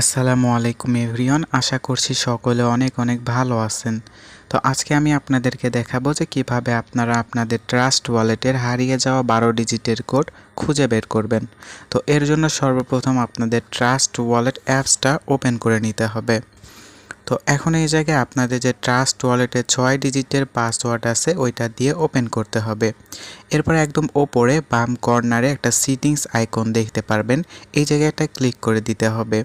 আসসালামু আলাইকুম এভরিওয়ান, আশা করছি সকলে অনেক অনেক ভালো আছেন। তো আজকে আমি আপনাদেরকে দেখাবো যে কীভাবে আপনারা আপনাদের ট্রাস্ট ওয়ালেটের হারিয়ে যাওয়া বারো ডিজিটের কোড খুঁজে বের করবেন। তো এর জন্য সর্বপ্রথম আপনাদের ট্রাস্ট ওয়ালেট অ্যাপসটা ওপেন করে নিতে হবে। তো এখন এই জায়গায় আপনাদের যে ট্রাস্ট ওয়ালেটের ছয় ডিজিটের পাসওয়ার্ড আছে, ওইটা দিয়ে ওপেন করতে হবে। এরপর একদম ওপরে বাম কর্নারে একটা সিটিংস আইকন দেখতে পারবেন, এই জায়গায় একটা ক্লিক করে দিতে হবে।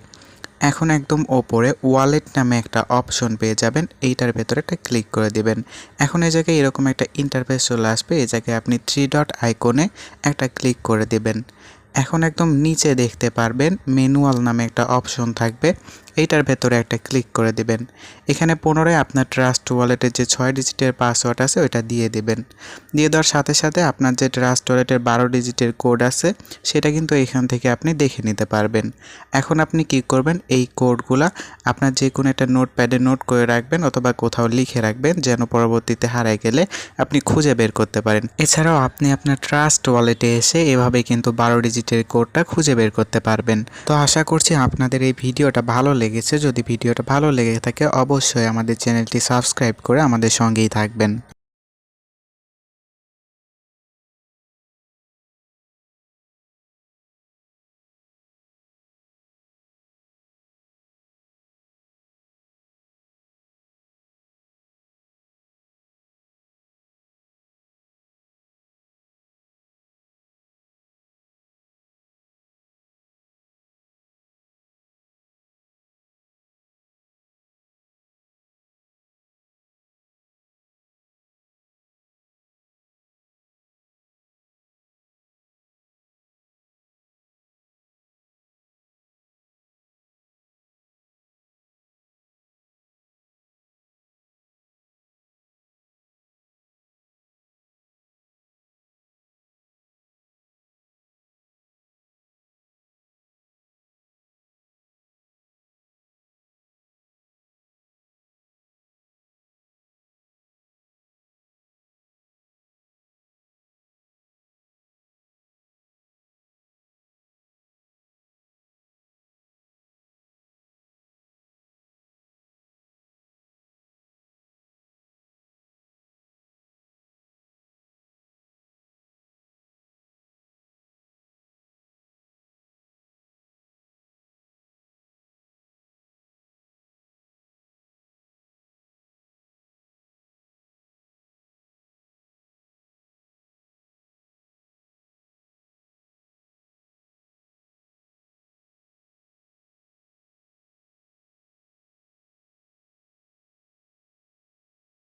এখন একদম ওপরে ওয়ালেট নামে একটা অপশন পেয়ে যাবেন, এইটার ভেতরে একটা ক্লিক করে দিবেন। এখন এই জায়গায় এরকম একটা ইন্টারফেস চলে আসবে, এই জায়গায় আপনি থ্রি ডট আইকনে একটা ক্লিক করে দিবেন। এখন একদম নিচে দেখতে পারবেন ম্যানুয়াল নামে একটা অপশন থাকবে। এইটার ভেতরে একটা ক্লিক করে দিবেন। এখানে পুনরায় আপনার ট্রাস্ট ওয়ালেটের যে ছয় ডিজিটের পাসওয়ার্ড আছে, ওইটা দিয়ে দিবেন। দিয়ে দেওয়ার সাথে সাথে আপনার যে ট্রাস্ট ওয়ালেটের বারো ডিজিটের কোড আছে, সেটা কিন্তু এখান থেকে আপনি দেখে নিতে পারবেন। এখন আপনি কি করবেন, এই কোডগুলা আপনার যে কোনো একটা নোট প্যাডে নোট করে রাখবেন অথবা কোথাও লিখে রাখবেন, যেন পরবর্তীতে হারায় গেলে আপনি খুঁজে বের করতে পারেন। এছাড়াও আপনি আপনার ট্রাস্ট ওয়ালেটে এসে এভাবে কিন্তু বারো ডিজিটের কোডটা খুঁজে বের করতে পারবেন। তো আশা করছি আপনাদের এই ভিডিওটা ভালো লেগেছে যদি ভিডিওটা ভালো লেগে থাকে অবশ্যই আমাদের চ্যানেলটি সাবস্ক্রাইব করে আমাদের সঙ্গেই থাকবেন।